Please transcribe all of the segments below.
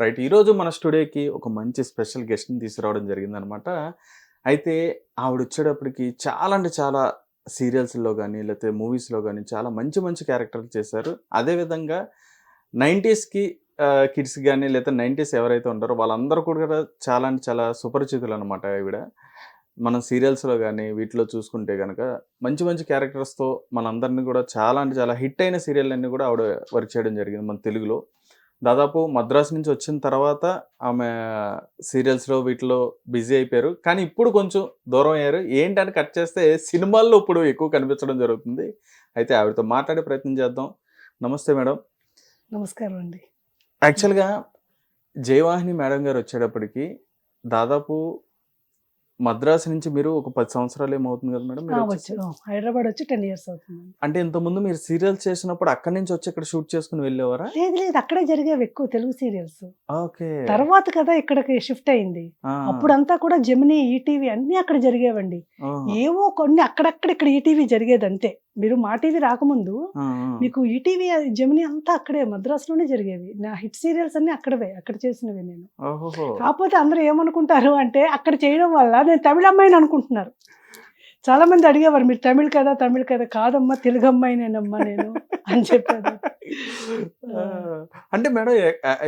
Right ఈరోజు మన స్టూడియోకి ఒక మంచి స్పెషల్ గెస్ట్ని తీసుకురావడం జరిగిందనమాట. అయితే ఆవిడ వచ్చేటప్పటికి చాలా అంటే చాలా సీరియల్స్లో కానీ లేకపోతే మూవీస్లో కానీ చాలా మంచి మంచి క్యారెక్టర్లు చేశారు. అదేవిధంగా నైంటీస్కి కిడ్స్ కానీ లేదా నైంటీస్ ఎవరైతే ఉంటారో వాళ్ళందరూ కూడా చాలా అంటే చాలా సుపరిచితులు అనమాట ఆవిడ మనం సీరియల్స్లో కానీ వీటిలో చూసుకుంటే కనుక మంచి మంచి క్యారెక్టర్స్తో మనందరినీ కూడా చాలా అంటే చాలా హిట్ అయిన సీరియల్ అన్నీ కూడా ఆవిడ వర్క్ చేయడం జరిగింది మన తెలుగులో. దాదాపు మద్రాసు నుంచి వచ్చిన తర్వాత ఆమె సీరియల్స్లో వీటిలో బిజీ అయిపోయారు. కానీ ఇప్పుడు కొంచెం దూరం అయ్యారు. ఏంటని కట్ చేస్తే సినిమాల్లో ఇప్పుడు ఎక్కువ కనిపించడం జరుగుతుంది. అయితే ఆవిడతో మాట్లాడే ప్రయత్నం చేద్దాం. నమస్తే మేడం. నమస్కారం అండి. యాక్చువల్గా జయవాహిని మేడం గారు వచ్చేటప్పటికి దాదాపు మద్రాసు నుంచి మీరు ఒక పది సంవత్సరాలు ఏమవుతుంది కదా మేడం? మీరు హైదరాబాద్ వచ్చి టెన్ ఇయర్స్ అవుతుంది. అంటే ఇంతకుముందు మీరు సీరియల్స్ చేసినప్పుడు అక్కడి నుంచి వచ్చి ఇక్కడ షూట్ చేసుకుని వెళ్ళేవారా? లేదు లేదు. అక్కడే జరిగేవి ఎక్కువ తెలుగు సీరియల్స్. ఓకే. తర్వాత కదా ఇక్కడికి షిఫ్ట్ అయింది. అప్పుడంతా కూడా జమినీ ఈటీవీ అన్ని అక్కడ జరిగేవండి. ఏవో కొన్ని అక్కడక్కడ ఇక్కడ ఈటీవీ జరిగేది అంతే. మీరు మా టీవీ రాకముందు మీకు ఈటీవీ జమినీ అంతా అక్కడే మద్రాసులోనే జరిగేవి. నా హిట్ సీరియల్స్ అన్ని అక్కడవే అక్కడ చేసినవి నేను. కాకపోతే అందరూ ఏమనుకుంటారు అంటే అక్కడ చేయడం వల్ల నేను తమిళ అమ్మాయిని అనుకుంటున్నారు. చాలా మంది అడిగేవారు మీరు తమిళ్ కదా తమిళ్ కదా కాదమ్మా తెలుగు అమ్మాయినేనమ్మా నేను అని చెప్పారు ఆ, అంటే మేడం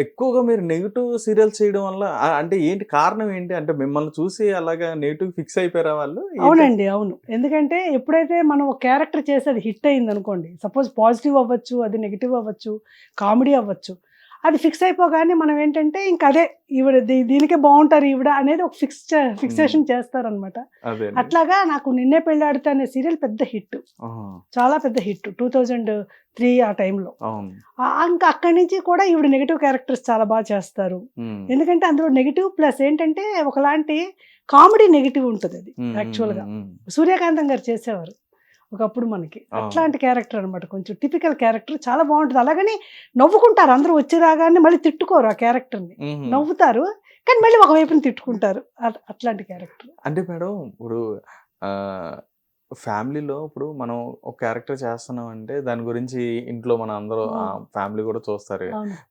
ఎక్కువగా మీరు నెగిటివ్ సీరియల్స్ చేయడం వల్ల అంటే ఏంటి కారణం ఏంటి? అంటే మిమ్మల్ని చూసి అలాగా నెగిటివ్ ఫిక్స్ అయిపోయారా వాళ్ళు? అవునండి అవును. ఎందుకంటే ఎప్పుడైతే మనం ఒక క్యారెక్టర్ చేసేది హిట్ అయింది అనుకోండి సపోజ్ పాజిటివ్ అవ్వచ్చు అది నెగిటివ్ అవ్వచ్చు కామెడీ అవ్వచ్చు అది ఫిక్స్ అయిపోగానే మనం ఏంటంటే ఇంక అదే ఈవిడ దీనికే బాగుంటారు ఈవిడ అనేది ఒక ఫిక్స్ ఫిక్సేషన్ చేస్తారనమాట. అట్లాగా నాకు నిన్నే పెళ్ళాడితే అనే సీరియల్ పెద్ద హిట్. చాలా పెద్ద హిట్. టూ థౌజండ్ త్రీ ఆ టైంలో. ఇంకా అక్కడి నుంచి కూడా ఈవిడ నెగిటివ్ క్యారెక్టర్స్ చాలా బాగా చేస్తారు. ఎందుకంటే అందులో నెగిటివ్ ప్లస్ ఏంటంటే ఒకలాంటి కామెడీ నెగిటివ్ ఉంటుంది అది యాక్చువల్గా. సూర్యకాంతం గారు చేసేవారు. ఒకప్పుడు మనకి. అట్లాంటి క్యారెక్టర్ అన్నమాట. కొంచెం టిపికల్ క్యారెక్టర్ చాలా బాగుంటుంది. అలాగని నవ్వుకుంటారు. అందరూ వచ్చి రాగానే మళ్ళీ తిట్టుకోరు ఆ క్యారెక్టర్ని. నవ్వుతారు. కానీ మళ్ళీ ఒక వైపుని తిట్టుకుంటారు. అట్- అట్లాంటి క్యారెక్టర్. అంటే మేడం ఇప్పుడు ఫ్యామిలీలో ఇప్పుడు మనం ఒక క్యారెక్టర్ చేస్తున్నాం అంటే దాని గురించి ఇంట్లో మన అందరూ. ఫ్యామిలీ కూడా చూస్తారు.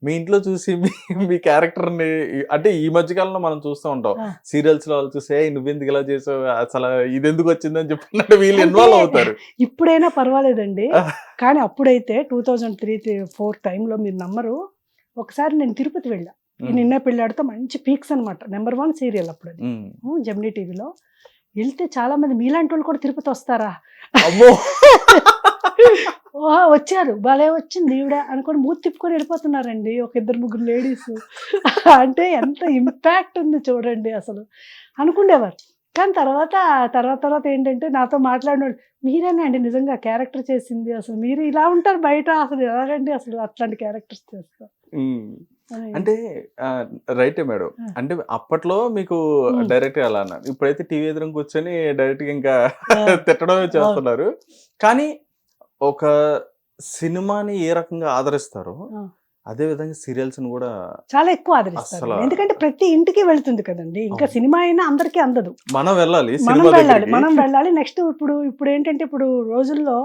మీ ఇంట్లో చూసి మీ మీ క్యారెక్టర్ని అంటే ఈ మధ్య కాలంలో మనం చూస్తూ ఉంటాం. సీరియల్స్లో వాళ్ళు చూసి "ఏయ్, నువ్వెందుకు ఇలా చేసావు? అసలు ఇది ఎందుకు వచ్చిందని చెప్పినట్టు వీళ్ళు ఇన్వాల్వ్ అవుతారు. ఇప్పుడైనా పర్వాలేదండి. కానీ అప్పుడైతే టూ థౌజండ్ త్రీ ఫోర్ టైంలో మీరు నమ్మరు. ఒకసారి నేను తిరుపతి వెళ్ళా. నిన్న పెళ్ళాడితో మంచి పీక్స్ అన్నమాట. నెంబర్ వన్ సీరియల్ అప్పుడు జెమినీ టీవీలో. వెళ్తే చాలా మంది మీలాంటి వాళ్ళు కూడా తిరుపతి వస్తారా? అమ్మో! వచ్చారు. భలే వచ్చింది ఈవిడ అనుకొని మూతి తిప్పుకొని వెళ్ళిపోతున్నారండి ఒక ఇద్దరు ముగ్గురు లేడీస్. అంటే ఎంత ఇంపాక్ట్ ఉంది చూడండి అసలు. అనుకునేవారు. కానీ తర్వాత తర్వాత తర్వాత ఏంటంటే నాతో మాట్లాడినాడు మీరేనా అండి నిజంగా క్యారెక్టర్ చేసింది? అసలు మీరు ఇలా ఉంటారు బయట. అసలు ఎలాగండి అసలు అట్లాంటి క్యారెక్టర్స్ చేస్తారు. అంటే రైటే మేడం. అంటే అప్పట్లో మీకు. డైరెక్ట్గా అలా అన్నారు ఇప్పుడైతే టీవీ ఎదురు కూర్చొని డైరెక్ట్గా ఇంకా. తిట్టడమే చేస్తున్నారు కానీ ఒక సినిమాని ఏ రకంగా ఆదరిస్తారో. అదే విధంగా సీరియల్స్ని కూడా చాలా ఎక్కువ ఆదరిస్తారు ఎందుకంటే ప్రతి ఇంటికి వెళ్తుంది కదండి ఇంకా. సినిమా అయినా అందరికీ అందదు మనం వెళ్ళాలి మనం సినిమా వెళ్ళాలి. మనం వెళ్ళాలి నెక్స్ట్ ఇప్పుడు ఇప్పుడు ఏంటంటే ఇప్పుడు రోజుల్లో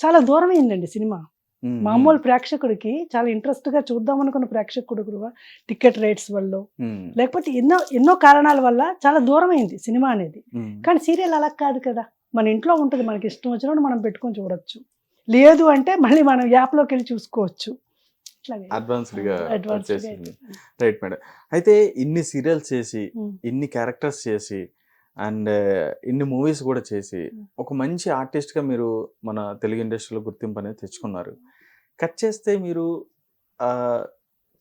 చాలా దూరం అయిందండి సినిమా మామూలు ప్రేక్షకుడికి చాలా ఇంట్రెస్ట్గా చూద్దాం అనుకున్న ప్రేక్షకుడు కూడా టికెట్ రేట్స్ వల్ల లేకపోతే ఎన్నో ఎన్నో కారణాల వల్ల చాలా దూరం అయింది సినిమా అనేది. కానీ సీరియల్ అలా కాదు కదా. మన ఇంట్లో ఉంటుంది మనకి ఇష్టం వచ్చినప్పుడు మనం పెట్టుకొని చూడొచ్చు. లేదు అంటే మళ్ళీ మనం యాప్లోకి వెళ్ళి చూసుకోవచ్చు. రైట్ మేడం అయితే. ఇన్ని సీరియల్స్ చేసి. ఇన్ని క్యారెక్టర్స్ చేసి అండ్ ఇన్ని మూవీస్ కూడా చేసి. ఒక మంచి artist గా మీరు మన తెలుగు ఇండస్ట్రీలో గుర్తింపు అనేది తెచ్చుకున్నారు కట్ చేస్తే మీరు ఆ,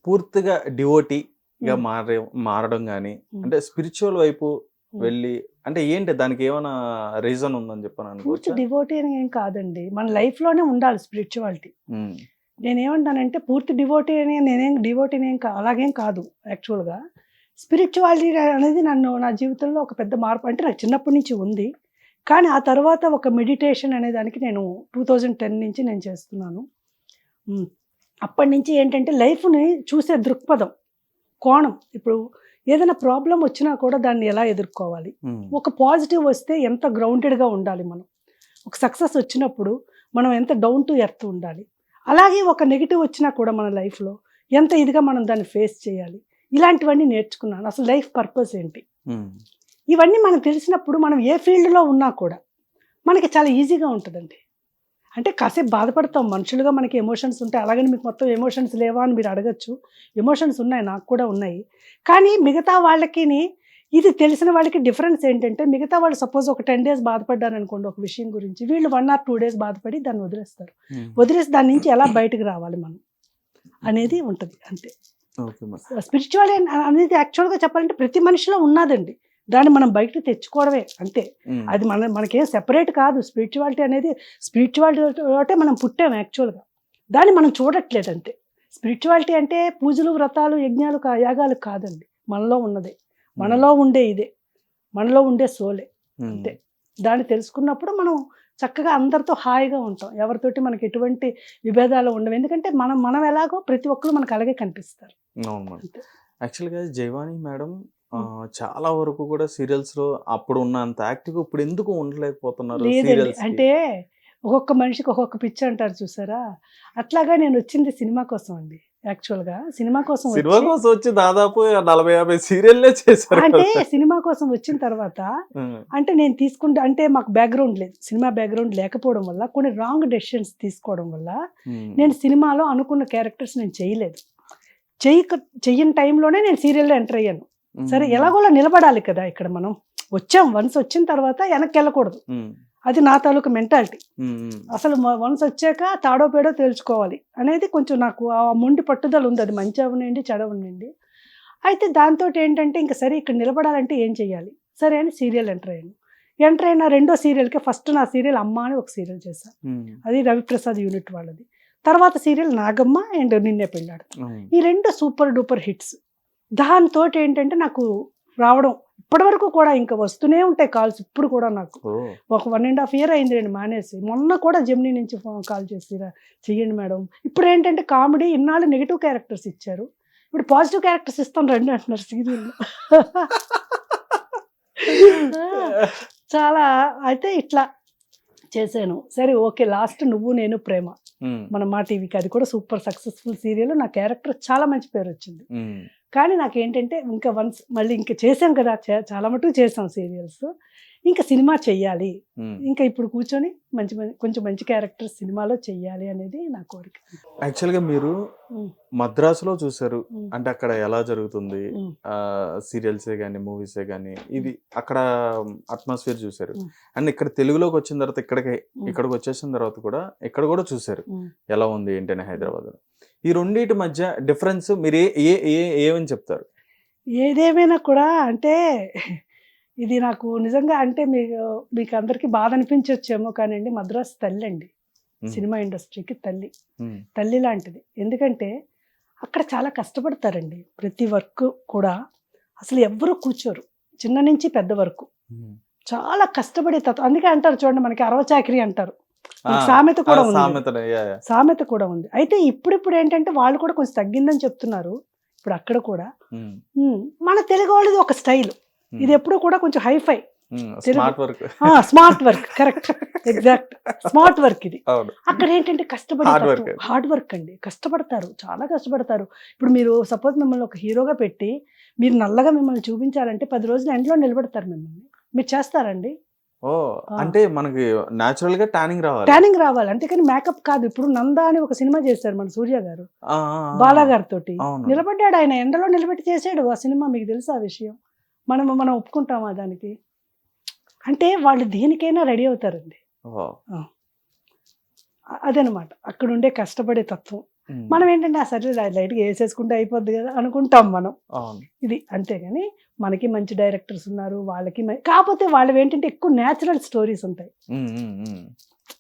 పూర్తిగా డివోటీగా. మారే మారడం కానీ. అంటే స్పిరిచువల్ వైపు. వెళ్ళి అంటే ఏంటి దానికి ఏమైనా రీజన్ ఉందని చెప్పని పూర్తి డివోటీ అని ఏం కాదండి మన life లోనే ఉండాలి స్పిరిచువాలిటీ నేనేమంటానంటే పూర్తి డివోటీ అని నేనేం డివోటీ ఏం అలాగేం కాదు యాక్చువల్గా స్పిరిచువాలిటీ అనేది నన్ను నా జీవితంలో ఒక పెద్ద మార్పు అంటే నాకు చిన్నప్పటి నుంచి ఉంది. కానీ ఆ తర్వాత ఒక మెడిటేషన్ అనే దానికి నేను టూ థౌజండ్ టెన్ నుంచి నేను చేస్తున్నాను. అప్పటి నుంచి ఏంటంటే లైఫ్ని చూసే దృక్పథం కోణం. ఇప్పుడు ఏదైనా ప్రాబ్లం వచ్చినా కూడా దాన్ని ఎలా ఎదుర్కోవాలి? ఒక పాజిటివ్ వస్తే ఎంత గ్రౌండెడ్గా ఉండాలి మనం? ఒక సక్సెస్ వచ్చినప్పుడు మనం ఎంత డౌన్ టు ఎర్త్ ఉండాలి? అలాగే ఒక నెగిటివ్ వచ్చినా కూడా మన లైఫ్లో ఎంత ఇదిగా మనం దాన్ని ఫేస్ చేయాలి? ఇలాంటివన్నీ నేర్చుకున్నాను. అసలు లైఫ్ పర్పస్ ఏంటి? ఇవన్నీ మనకు తెలిసినప్పుడు మనం ఏ ఫీల్డ్లో ఉన్నా కూడా మనకి చాలా ఈజీగా ఉంటుందండి. అంటే కాసేపు బాధపడతాం. మనుషులుగా మనకి ఎమోషన్స్ ఉంటాయి అలాగని మీకు మొత్తం ఎమోషన్స్ లేవా అని మీరు అడగచ్చు. ఎమోషన్స్ ఉన్నాయి నాకు కూడా ఉన్నాయి. కానీ మిగతా వాళ్ళకి ఇది తెలిసిన వాళ్ళకి డిఫరెన్స్ ఏంటంటే మిగతా వాళ్ళు సపోజ్ ఒక టెన్ డేస్ బాధపడ్డారు అనుకోండి ఒక విషయం గురించి వీళ్ళు వన్ ఆర్ టూ డేస్ బాధపడి దాన్ని వదిలేస్తారు. వదిలేసి దాని నుంచి ఎలా బయటకు రావాలి మనం? అనేది ఉంటుంది. అంతే. స్పిరిచువల్ అనేది యాక్చువల్గా చెప్పాలంటే ప్రతి మనిషిలో ఉన్నదండి. దాన్ని మనం బయటకు తెచ్చుకోవడమే అంతే. అది మన మనకేం సెపరేట్ కాదు. స్పిరిచువాలిటీ అనేది స్పిరిచువాలిటీ మనం పుట్టాం యాక్చువల్గా దాన్ని మనం చూడట్లేదు అంతే. స్పిరిచువాలిటీ అంటే పూజలు వ్రతాలు యజ్ఞాలు యాగాలు కాదండి. మనలో ఉన్నదే. మనలో ఉండే ఇదే. మనలో ఉండే సోలే. అంతే. దాన్ని తెలుసుకున్నప్పుడు మనం చక్కగా అందరితో హాయిగా ఉంటాం. ఎవరితోటి మనకి ఎటువంటి విభేదాలు ఉండవు. ఎందుకంటే మనం మనం ఎలాగో ప్రతి ఒక్కరు మనకు అలాగే కనిపిస్తారు. యాక్చువల్గా జైవాణి మేడం చాలా వరకు కూడా సీరియల్స్లో అప్పుడు ఉన్న అంత యాక్టివ్ ఇప్పుడు ఎందుకు ఉండలేకపోతున్నారు సీరియల్స్ అంటే ఒక్కొక్క మనిషికి ఒక్కొక్క పిచ్చి అంటారు చూసారా? అట్లాగా నేను వచ్చింది సినిమా కోసం అండి యాక్చువల్గా సినిమా కోసం సినిమా కోసం వచ్చి దాదాపు నలభై యాభై సీరియల్లే చేశారు అంటే. సినిమా కోసం వచ్చిన తర్వాత అంటే నేను తీసుకుంటే అంటే మాకు బ్యాక్గ్రౌండ్ లేదు సినిమా బ్యాక్గ్రౌండ్ లేకపోవడం వల్ల కొన్ని రాంగ్ డెసిషన్స్ తీసుకోవడం వల్ల నేను సినిమాలో అనుకున్న క్యారెక్టర్స్ నేను చేయలేదు. చెయ్యక చెయ్యని టైంలోనే నేను సీరియల్లో ఎంటర్ అయ్యాను. సరే ఎలాగోలా నిలబడాలి కదా ఇక్కడ మనం. వచ్చాం వన్స్ వచ్చిన తర్వాత వెనక్కి వెళ్ళకూడదు. అది నా తాలూకు మెంటాలిటీ. అసలు వన్స్ వచ్చాక తాడో పేడో తేల్చుకోవాలి అనేది కొంచెం నాకు ఆ మొండి పట్టుదల ఉంది. అది మంచి అవనండి చెడ ఉండండి అయితే దాంతో ఏంటంటే ఇంకా సరే ఇక్కడ నిలబడాలంటే ఏం చేయాలి సరే అని సీరియల్ ఎంటర్ అయ్యాను. ఎంటర్ అయిన రెండో సీరియల్కి ఫస్ట్ నా సీరియల్ అమ్మ అని ఒక సీరియల్ చేశాను అది రవిప్రసాద్ యూనిట్ వాళ్ళది. తర్వాత సీరియల్ నాగమ్మ అండ్ నిన్నే పెళ్ళాడు ఈ రెండు సూపర్ డూపర్ హిట్స్. దాంతో ఏంటంటే నాకు రావడం ఇప్పటివరకు కూడా ఇంకా వస్తూనే ఉంటాయి కాల్స్ ఇప్పుడు కూడా నాకు. ఒక వన్ అండ్ హాఫ్ ఇయర్ అయింది నేను మానేసి. మొన్న కూడా జెమినీ నుంచి ఫోన్ కాల్ చేసిరా చెయ్యండి మేడం. ఇప్పుడు ఏంటంటే కామెడీ ఇన్నాళ్ళు నెగిటివ్ క్యారెక్టర్స్ ఇచ్చారు. ఇప్పుడు పాజిటివ్ క్యారెక్టర్స్ ఇస్తాం రండి అంటున్నారు సీరియల్ చాలా అయితే ఇట్లా చేశాను. సరే ఓకే లాస్ట్ నువ్వు నేను ప్రేమ. మన మా టీవీకి అది కూడా సూపర్ సక్సెస్ఫుల్ సీరియల్. నా క్యారెక్టర్ చాలా మంచి పేరు వచ్చింది. కానీ నాకేంటంటే ఇంకా వన్స్ మళ్ళీ ఇంకా చేసాం కదా చాలా మటుకు చేసాం సీరియల్స్. ఇంకా సినిమా చెయ్యాలి. ఇంకా ఇప్పుడు కూర్చొని మంచి మంచి కొంచెం మంచి క్యారెక్టర్ సినిమాలో చెయ్యాలి అనేది నా కోరిక. యాక్చువల్గా మీరు మద్రాసులో చూసారు అంటే అక్కడ ఎలా జరుగుతుంది? సీరియల్సే కానీ మూవీసే కానీ ఇది అక్కడ అట్మాస్ఫియర్ చూసారు. అండ్ ఇక్కడ తెలుగులోకి వచ్చిన తర్వాత ఇక్కడికి. ఇక్కడికి వచ్చేసిన తర్వాత కూడా ఇక్కడ కూడా చూసారు. ఎలా ఉంది ఏంటనే హైదరాబాద్ ఈ రెండింటి మధ్య డిఫరెన్స్ మీరు ఏ ఏ ఏ- ఏమని చెప్తారు? ఏదేమైనా కూడా అంటే ఇది నాకు నిజంగా అంటే మీకు మీకు అందరికీ బాధ అనిపించవచ్చేమో కానండి మద్రాసు తల్లి అండి సినిమా ఇండస్ట్రీకి తల్లి. తల్లి లాంటిది. ఎందుకంటే అక్కడ చాలా కష్టపడతారండి. ప్రతి వర్క్ కూడా అసలు ఎవ్వరూ కూర్చోరు. చిన్న నుంచి పెద్ద వరకు. చాలా కష్టపడే తత్వం అందుకే అంటారు చూడండి మనకి అరవ చాకరీ అంటారు. సామెత కూడా ఉంది. సామెత కూడా ఉంది. అయితే ఇప్పుడిప్పుడు ఏంటంటే వాళ్ళు కూడా కొంచెం తగ్గిందని చెప్తున్నారు. ఇప్పుడు అక్కడ కూడా మన తెలుగు వాళ్ళది ఒక స్టైల్. ఇది ఎప్పుడు కూడా కొంచెం hi-fi. Smart work smart work correct exact smart work ఇది. అక్కడ ఏంటంటే కష్టపడి. హార్డ్ వర్క్ అండి. కష్టపడతారు. చాలా కష్టపడతారు. ఇప్పుడు మీరు సపోజ్ మిమ్మల్ని ఒక హీరోగా పెట్టి మీరు నల్లగా మిమ్మల్ని చూపించాలంటే పది రోజులు ఎండలో నిలబెడతారు మిమ్మల్ని. మీరు చేస్తారండి? ఓ. అంటే మనకి నాచురల్గా ట్యానింగ్ రావాలి. ట్యానింగ్ రావాలి. అంతేకాని మేకప్ కాదు. ఇప్పుడు నంద అని ఒక సినిమా చేశారు మన సూర్య గారు. బాలా అవును. నిలబడ్డాడు ఆయన. ఎండలో నిలబెట్టి చేసాడు ఆ సినిమా. మీకు తెలుసా ఆ విషయం? మనం మనం ఒప్పుకుంటామా దానికి? అంటే వాళ్ళు దేనికైనా రెడీ అవుతారండి. అదనమాట. అక్కడ ఉండే కష్టపడే తత్వం. మనం ఏంటంటే ఆ సరే లైట్గా వేసేసుకుంటే అయిపోద్ది కదా అనుకుంటాం మనం. ఇది అంతేగాని మనకి మంచి డైరెక్టర్స్ ఉన్నారు వాళ్ళకి కాకపోతే వాళ్ళవి ఏంటంటే ఎక్కువ న్యాచురల్ స్టోరీస్ ఉంటాయి.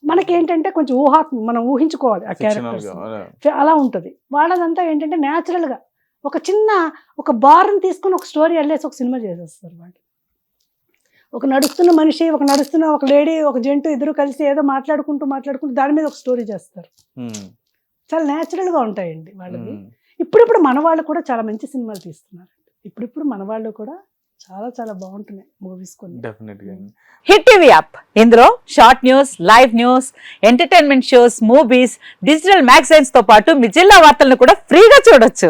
మనకి ఏంటంటే కొంచెం ఊహా మనం ఊహించుకోవాలి ఆ క్యారెక్టర్స్. అలా. ఉంటుంది. వాళ్ళదంతా ఏంటంటే న్యాచురల్గా ఒక చిన్న ఒక బార్ని తీసుకుని ఒక స్టోరీ వెళ్ళేసి ఒక సినిమా చేసేస్తారు వాళ్ళు. ఒక నడుస్తున్న మనిషి ఒక నడుస్తున్న ఒక లేడీ ఒక జంటు ఇద్దరు కలిసి ఏదో మాట్లాడుకుంటూ మాట్లాడుకుంటూ దాని మీద ఒక స్టోరీ చేస్తారు. చాలా న్యాచురల్గా ఉంటాయండి వాళ్ళవి. ఉమ్. ఇప్పుడిప్పుడు మన వాళ్ళు కూడా చాలా మంచి సినిమాలు తీస్తున్నారు. ఇప్పుడిప్పుడు మన వాళ్ళు కూడా చాలా చాలా బాగుంటున్నాయి మూవీస్ కొన్ని. డెఫినెట్గా హిట్ టీవీ యాప్. ఇందులో short news live news entertainment shows movies digital మ్యాగజైన్స్తో పాటు మీ జిల్లా వార్తలను కూడా ఫ్రీగా చూడొచ్చు.